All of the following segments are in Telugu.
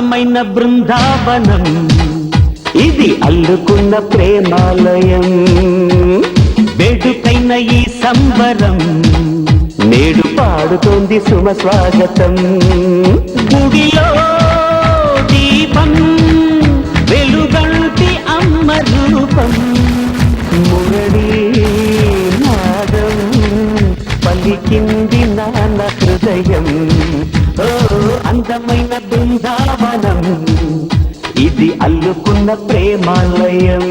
అందమైన బృందావనం. ఇది అల్లుకున్న ప్రేమాలయం. వేడుకైన ఈ సంబరం. నేడు పాడుతోంది సుమ స్వాగతం. గుడిలో అందమైన బృందావనం. ఇది అల్లుకున్న ప్రేమాలయం.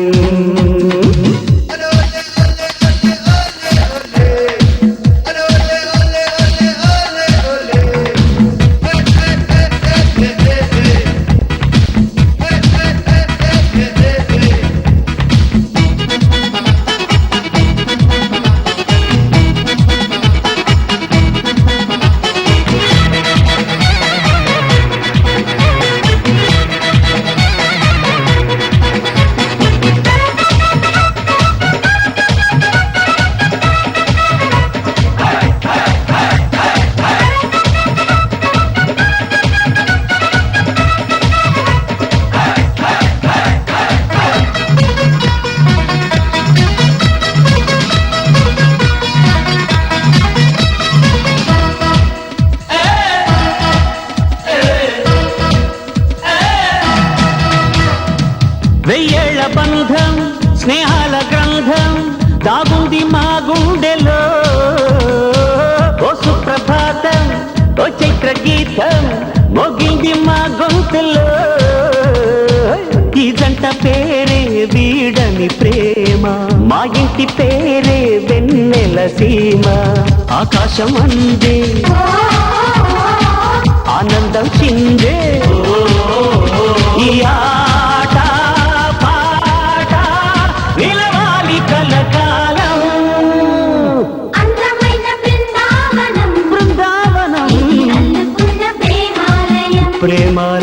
గ్రంథం స్నేహాల గ్రంథం దాగుంది మా గుండెలో. ఓ సుప్రభాతం ఓ చైత్ర గీతం మొగింది మా గొంతులో. ఈ జంట పేరే వీడని ప్రేమ మా ఇంటి పేరే వెన్నెల సీమ. ఆకాశం అందే ఆనందం చిందే. ఈ ప్రేమాలయం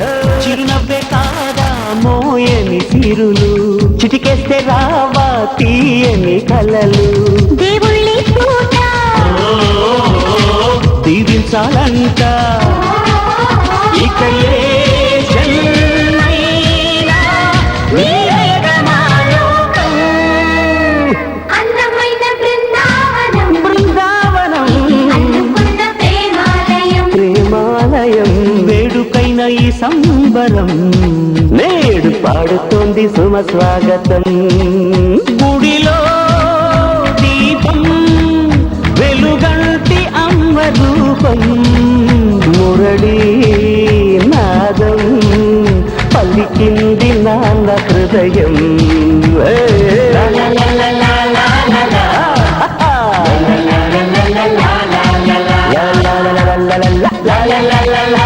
ఆ, చిరునవ్వే కాదా మోయని సిరులు? చిటికేస్తే రావా తీయని కలలు? దేవుళ్ళి దీవించాలంట. ఇక సంబరం నేడు పాడుతోంది సుమ స్వాగతం గుడిలో దీపం వెలుగంటి అమ్మ రూపం మురళీ నాదం పలికింది నాన్న హృదయం la la la la